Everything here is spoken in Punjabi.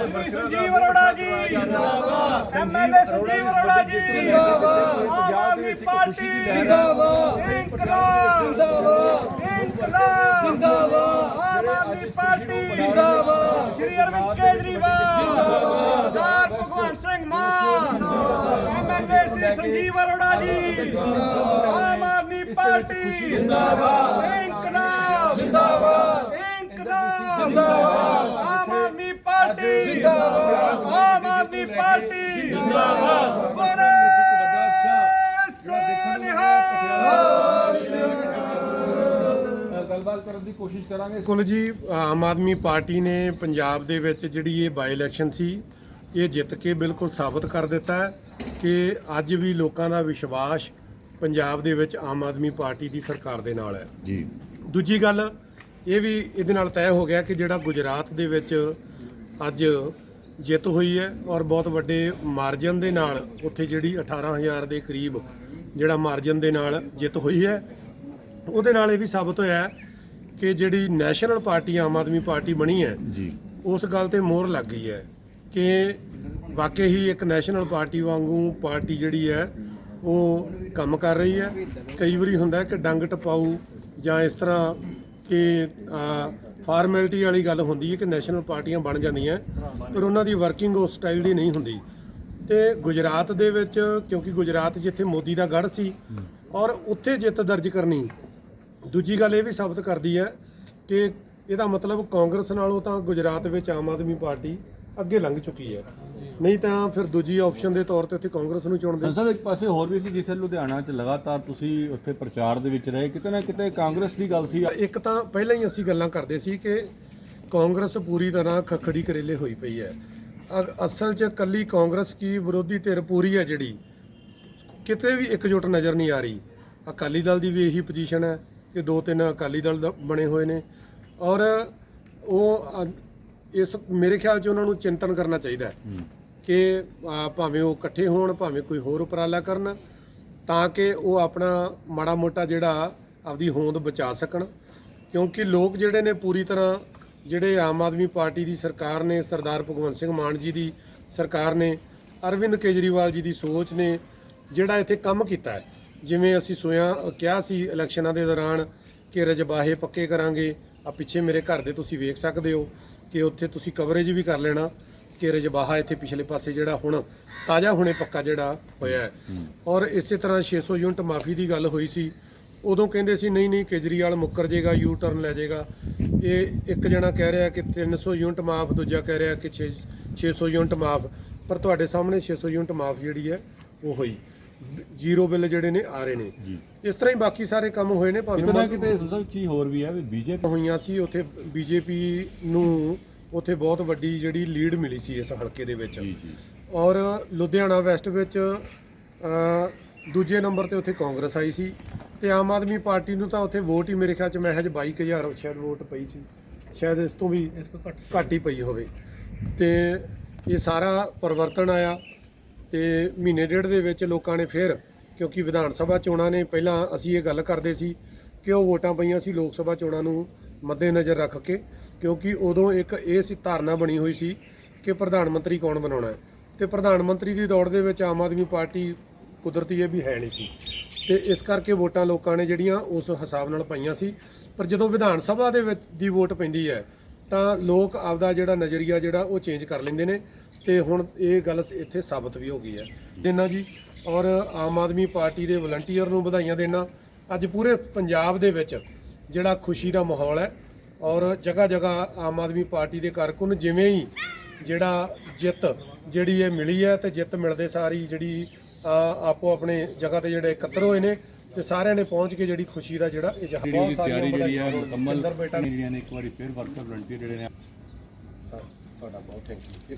ਸ਼੍ਰੀ ਸੰਜੀਵ ਅਰੋੜਾ ਜੀ। ਜਿੰਦਾਬਾਦ ਐਮਐਲਏ ਸੰਜੀਵ ਅਰੋੜਾ ਜੀ। ਜਿੰਦਾਬਾਦ ਆਮ ਆਦਮੀ ਪਾਰਟੀ। ਜਿੰਦਾਬਾਦ ਇਨਕਲਾਬ। ਜਿੰਦਾਬਾਦ ਇਨਕਲਾਬ। ਜਿੰਦਾਬਾਦ ਆਮ ਆਦਮੀ ਪਾਰਟੀ। ਜਿੰਦਾਬਾਦ ਸ਼੍ਰੀ ਅਰਵਿੰਦ ਕੇਜਰੀਵਾਲ। ਜਿੰਦਾਬਾਦ ਸਰਦਾਰ ਭਗਵੰਤ ਸਿੰਘ ਮਾਨ। ਐਮਐਲਏ ਸ਼੍ਰੀ ਸੰਜੀਵ ਅਰੋੜਾ ਜੀ। ਆਮ ਆਦਮੀ ਪਾਰਟੀ। ਜਿੰਦਾਬਾਦ ਇਨਕਲਾਬ। ਗੱਲਬਾਤ ਕਰਨ ਦੀ ਕੋਸ਼ਿਸ਼ ਕਰਾਂਗੇ ਕੁਲ ਜੀ ਆਮ ਆਦਮੀ ਪਾਰਟੀ ਨੇ ਪੰਜਾਬ ਦੇ ਵਿੱਚ ਜਿਹੜੀ ਇਹ ਬਾਈ ਇਲੈਕਸ਼ਨ ਸੀ ਇਹ ਜਿੱਤ ਕੇ ਬਿਲਕੁਲ ਸਾਬਤ ਕਰ ਦਿੱਤਾ ਕਿ ਅੱਜ ਵੀ ਲੋਕਾਂ ਦਾ ਵਿਸ਼ਵਾਸ ਪੰਜਾਬ ਦੇ ਵਿੱਚ ਆਮ ਆਦਮੀ ਪਾਰਟੀ ਦੀ ਸਰਕਾਰ ਦੇ ਨਾਲ ਹੈ। ਜੀ। ਦੂਜੀ ਗੱਲ ਇਹ ਵੀ ਇਹਦੇ ਨਾਲ ਤੈਅ ਹੋ ਗਿਆ ਕਿ ਜਿਹੜਾ ਗੁਜਰਾਤ ਦੇ ਵਿੱਚ ਅੱਜ ਜਿੱਤ ਹੋਈ ਹੈ ਔਰ ਬਹੁਤ ਵੱਡੇ ਮਾਰਜਨ ਦੇ ਨਾਲ ਉੱਥੇ ਜਿਹੜੀ 18000 ਦੇ ਕਰੀਬ ਜਿਹੜਾ ਮਾਰਜਨ ਦੇ ਨਾਲ ਜਿੱਤ ਹੋਈ ਹੈ। ਉਹਦੇ ਨਾਲ ਇਹ ਵੀ ਸਾਬਤ ਹੋਇਆ ਹੈ ਕਿ ਜਿਹੜੀ national party Aam Aadmi party ਬਣੀ ਹੈ ਜੀ। ਉਸ ਗੱਲ ਤੇ ਮੋਹਰ ਲੱਗ ਗਈ ਹੈ ਕਿ ਵਾਕਈ ਹੀ ਇੱਕ ਨੈਸ਼ਨਲ ਪਾਰਟੀ ਵਾਂਗੂ ਪਾਰਟੀ ਜਿਹੜੀ ਹੈ ਉਹ ਕੰਮ ਕਰ ਰਹੀ ਹੈ। ਕਈ ਵਾਰੀ ਹੁੰਦਾ ਕਿ ਡੰਗ ਟਪਾਊ ਜਾਂ ਇਸ ਤਰ੍ਹਾਂ ਕਿ ਫਾਰਮੈਲਿਟੀ ਵਾਲੀ ਗੱਲ ਹੁੰਦੀ ਹੈ ਕਿ ਨੈਸ਼ਨਲ ਪਾਰਟੀਆਂ ਬਣ ਜਾਂਦੀਆਂ, ਪਰ ਉਹਨਾਂ ਦੀ ਵਰਕਿੰਗ ਉਸ ਸਟਾਈਲ ਦੀ ਨਹੀਂ ਹੁੰਦੀ। ਤੇ ਗੁਜਰਾਤ ਦੇ ਵਿੱਚ, ਕਿਉਂਕਿ ਗੁਜਰਾਤ ਜਿੱਥੇ ਮੋਦੀ ਦਾ ਗੜ੍ਹ ਸੀ, ਔਰ ਉੱਥੇ ਜਿੱਤ ਦਰਜ ਕਰਨੀ, ਦੂਜੀ ਗੱਲ ਇਹ ਵੀ ਸਾਬਤ ਕਰਦੀ ਹੈ ਕਿ ਇਹਦਾ ਮਤਲਬ ਕਾਂਗਰਸ ਨਾਲੋਂ ਤਾਂ ਗੁਜਰਾਤ ਵਿੱਚ ਆਮ ਆਦਮੀ ਪਾਰਟੀ ਅੱਗੇ ਲੰਘ ਚੁੱਕੀ ਹੈ। ਨਹੀਂ ਤਾਂ ਫਿਰ ਦੂਜੀ ਆਪਸ਼ਨ ਦੇ ਤੌਰ ਤੇ ਉੱਥੇ ਕਾਂਗਰਸ ਨੂੰ ਚੁਣਦੇ। ਸਾਹਿਬ ਇੱਕ ਪਾਸੇ ਹੋਰ ਵੀ ਸੀ ਜਿੱਥੇ ਲੁਧਿਆਣਾ 'ਚ ਲਗਾਤਾਰ ਤੁਸੀਂ ਉੱਥੇ ਪ੍ਰਚਾਰ ਦੇ ਵਿੱਚ ਰਹੇ ਕਿਤੇ ਨਾ ਕਿਤੇ ਕਾਂਗਰਸ ਦੀ ਗੱਲ ਸੀ। ਇੱਕ ਤਾਂ ਪਹਿਲਾਂ ਹੀ ਅਸੀਂ ਗੱਲਾਂ ਕਰਦੇ ਸੀ ਕਿ ਕਾਂਗਰਸ ਪੂਰੀ ਤਰ੍ਹਾਂ ਖਖੜੀ ਕਰੇਲੇ ਹੋਈ ਪਈ ਹੈ। ਅਸਲ 'ਚ ਕੱਲੀ ਕਾਂਗਰਸ ਕੀ ਵਿਰੋਧੀ ਧਿਰ ਪੂਰੀ ਹੈ ਜਿਹੜੀ? ਕਿਤੇ ਵੀ ਇਕਜੁੱਟ ਨਜ਼ਰ ਨਹੀਂ ਆ ਰਹੀ। ਅਕਾਲੀ ਦਲ ਦੀ ਵੀ ਇਹੀ ਪੋਜੀਸ਼ਨ ਹੈ ਕਿ ਦੋ ਤਿੰਨ ਅਕਾਲੀ ਦਲ ਬਣੇ ਹੋਏ ਨੇ। ਔਰ ਉਹ ਇਸ ਮੇਰੇ ਖਿਆਲ 'ਚ ਉਹਨਾਂ ਨੂੰ ਚਿੰਤਨ ਕਰਨਾ ਚਾਹੀਦਾ ਹੈ ਕਿ ਭਾਵੇਂ ਉਹ ਇਕੱਠੇ ਹੋਣ ਭਾਵੇਂ ਕੋਈ ਹੋਰ ਉਪਰਾਲਾ ਕਰਨ ਤਾਂ ਕਿ ਉਹ ਆਪਣਾ ਮਾੜਾ ਮੋਟਾ ਜਿਹੜਾ ਆਪਦੀ ਹੋਂਦ ਬਚਾ ਸਕਣ। ਕਿਉਂਕਿ ਲੋਕ ਜਿਹੜੇ ਨੇ ਪੂਰੀ ਤਰ੍ਹਾਂ ਜਿਹੜੇ ਆਮ ਆਦਮੀ ਪਾਰਟੀ ਦੀ ਸਰਕਾਰ ਨੇ ਸਰਦਾਰ ਭਗਵੰਤ ਸਿੰਘ ਮਾਨ ਜੀ ਦੀ ਸਰਕਾਰ ਨੇ ਅਰਵਿੰਦ ਕੇਜਰੀਵਾਲ ਜੀ ਦੀ ਸੋਚ ਨੇ ਜਿਹੜਾ ਇੱਥੇ ਕੰਮ ਕੀਤਾ ਹੈ। ਜਿਵੇਂ ਅਸੀਂ ਸੋਇਆ ਕਿਹਾ ਸੀ ਇਲੈਕਸ਼ਨਾਂ ਦੇ ਦੌਰਾਨ ਕਿ ਰਜਬਾਹੇ ਪੱਕੇ ਕਰਾਂਗੇ ਆ ਪਿੱਛੇ ਮੇਰੇ ਘਰ ਦੇ ਤੁਸੀਂ ਵੇਖ ਸਕਦੇ ਹੋ। ਕਿ ਉੱਥੇ ਤੁਸੀਂ ਕਵਰੇਜ ਵੀ ਕਰ ਲੈਣਾ ਕਿ ਰਜਬਾਹਾ ਇੱਥੇ ਪਿਛਲੇ ਪਾਸੇ ਜਿਹੜਾ ਹੁਣ ਤਾਜ਼ਾ ਹੁਣੇ ਪੱਕਾ ਜਿਹੜਾ ਹੋਇਆ ਹੈ। ਔਰ ਇਸੇ ਤਰ੍ਹਾਂ 600 ਯੂਨਿਟ ਮਾਫੀ ਦੀ ਗੱਲ ਹੋਈ ਸੀ। ਉਦੋਂ ਕਹਿੰਦੇ ਸੀ, ਨਹੀਂ ਨਹੀਂ, ਕੇਜਰੀਵਾਲ ਮੁੱਕਰ ਜੇਗਾ ਯੂ ਟਰਨ ਲੈ ਜਾਏਗਾ। ਇਹ ਇੱਕ ਜਣਾ ਕਹਿ ਰਿਹਾ ਕਿ 300 ਯੂਨਿਟ ਮਾਫ, ਦੂਜਾ ਕਹਿ ਰਿਹਾ ਕਿ 6 600 ਯੂਨਿਟ ਮਾਫ। ਪਰ ਤੁਹਾਡੇ ਸਾਹਮਣੇ 600 ਯੂਨਿਟ ਮਾਫ ਜਿਹੜੀ ਹੈ, ਉਹ ਹੋਈ। ਜ਼ੀਰੋ ਬਿੱਲ ਜਿਹੜੇ ਨੇ ਆ ਰਹੇ ਨੇ। ਜੀ। ਇਸ ਤਰ੍ਹਾਂ ਹੀ ਬਾਕੀ ਸਾਰੇ ਕੰਮ ਹੋਏ ਨੇ ਕਿਤੇ ਨਾ ਭਾਵੇਂ ਕਿਤੇ ਸਾਹਿਬ ਚੀਜ਼ ਹੋਰ ਵੀ ਹੈ ਵੀ ਬੀਜੇਪੀ ਹੋਈਆਂ ਸੀ ਉੱਥੇ ਬੀਜੇਪੀ ਨੂੰ ਉੱਥੇ ਬਹੁਤ ਵੱਡੀ ਜਿਹੜੀ ਲੀਡ ਮਿਲੀ ਸੀ ਇਸ ਹਲਕੇ ਦੇ ਵਿੱਚ। ਜੀ ਜੀ। ਔਰ ਲੁਧਿਆਣਾ ਵੈਸਟ ਵਿੱਚ ਅ, ਦੂਜੇ ਨੰਬਰ ਤੇ ਉੱਥੇ ਕਾਂਗਰਸ ਆਈ ਸੀ ਤੇ ਆਮ ਆਦਮੀ ਪਾਰਟੀ ਨੂੰ ਤਾਂ ਉੱਥੇ ਵੋਟ ਹੀ ਮੇਰੇ ਖਿਆਲ ਚ ਮਹਿਜ 22000 ਸ਼ਾਇਦ ਵੋਟ ਪਈ ਸੀ। ਸ਼ਾਇਦ ਇਸ ਤੋਂ ਵੀ ਇਸ ਤੋਂ ਘੱਟ ਘੱਟ ਹੀ ਪਈ ਹੋਵੇ। ਤੇ ਇਹ ਸਾਰਾ ਪਰਿਵਰਤਨ ਆਇਆ। ਤੇ ਮਹੀਨੇ ਡੇਢ ਦੇ ਵਿੱਚ ਲੋਕਾਂ ਨੇ ਫਿਰ, ਕਿਉਂਕਿ ਵਿਧਾਨ ਸਭਾ ਚੋਣਾਂ ਨੇ, ਪਹਿਲਾਂ ਅਸੀਂ ਇਹ ਗੱਲ ਕਰਦੇ ਸੀ ਕਿ ਉਹ ਵੋਟਾਂ ਪਈਆਂ ਸੀ ਲੋਕ ਸਭਾ ਚੋਣਾਂ ਨੂੰ ਮੱਦੇਨਜ਼ਰ ਰੱਖ ਕੇ, ਕਿਉਂਕਿ ਉਦੋਂ ਇੱਕ ਇਹ ਸੀ ਧਾਰਨਾ ਬਣੀ ਹੋਈ ਸੀ ਕਿ ਪ੍ਰਧਾਨ ਮੰਤਰੀ ਕੌਣ ਬਣਾਉਣਾ ਹੈ। ਤੇ ਪ੍ਰਧਾਨ ਮੰਤਰੀ ਦੀ ਦੌੜ ਦੇ ਵਿੱਚ ਆਮ ਆਦਮੀ ਪਾਰਟੀ ਕੁਦਰਤੀ ਇਹ ਵੀ ਹੈ ਨਹੀਂ ਸੀ। ਤੇ ਇਸ ਕਰਕੇ ਵੋਟਾਂ ਲੋਕਾਂ ਨੇ ਜਿਹੜੀਆਂ ਉਸ ਹਿਸਾਬ ਨਾਲ ਪਾਈਆਂ ਸੀ। ਪਰ ਜਦੋਂ ਵਿਧਾਨ ਸਭਾ ਦੇ ਵਿੱਚ ਦੀ ਵੋਟ ਪੈਂਦੀ ਹੈ, ਤਾਂ ਲੋਕ ਆਪਦਾ ਜਿਹੜਾ ਨਜ਼ਰੀਆ ਜਿਹੜਾ ਉਹ ਚੇਂਜ ਕਰ ਲੈਂਦੇ ਨੇ। ਤੇ ਹੁਣ ਇਹ ਗੱਲ ਇੱਥੇ ਸਾਬਤ ਵੀ ਹੋ ਗਈ ਹੈ। ਦੇਣਾ ਜੀ ਔਰ ਆਮ ਆਦਮੀ ਪਾਰਟੀ ਦੇ ਵਲੰਟੀਅਰ ਨੂੰ ਵਧਾਈਆਂ ਦੇਣਾ ਅੱਜ ਪੂਰੇ ਪੰਜਾਬ ਦੇ ਵਿੱਚ ਜਿਹੜਾ ਖੁਸ਼ੀ ਦਾ ਮਾਹੌਲ ਹੈ ਔਰ ਜਗ੍ਹਾ ਜਗ੍ਹਾ ਆਮ ਆਦਮੀ ਪਾਰਟੀ ਦੇ ਕਾਰਕੁਨ ਜਿਵੇਂ ਹੀ ਜਿਹੜਾ ਜਿੱਤ ਜਿਹੜੀ ਇਹ ਮਿਲੀ ਹੈ ਤੇ ਜਿੱਤ ਮਿਲਦੇ ਸਾਰੀ ਜਿਹੜੀ ਆਪੋ ਆਪਣੇ ਜਗ੍ਹਾ ਤੇ ਜਿਹੜੇ ਇਕੱਤਰ ਹੋਏ ਨੇ ਤੇ ਸਾਰਿਆਂ ਨੇ ਪਹੁੰਚ ਕੇ ਜਿਹੜੀ ਖੁਸ਼ੀ ਦਾ ਜਿਹੜਾ ਇਜ਼ਹਾਰ ਸਾਰੀਆਂ ਤਿਆਰੀ ਜਿਹੜੀ ਹੈ ਮੁਕੰਮਲ ਜਿਹੜੀਆਂ ਨੇ ਇੱਕ ਵਾਰੀ ਫਿਰ ਵਰਕਰ ਵਲੰਟੀਅਰ ਜਿਹੜੇ ਨੇ। ਤੁਹਾਡਾ ਬਹੁਤ ਥੈਂਕ ਯੂ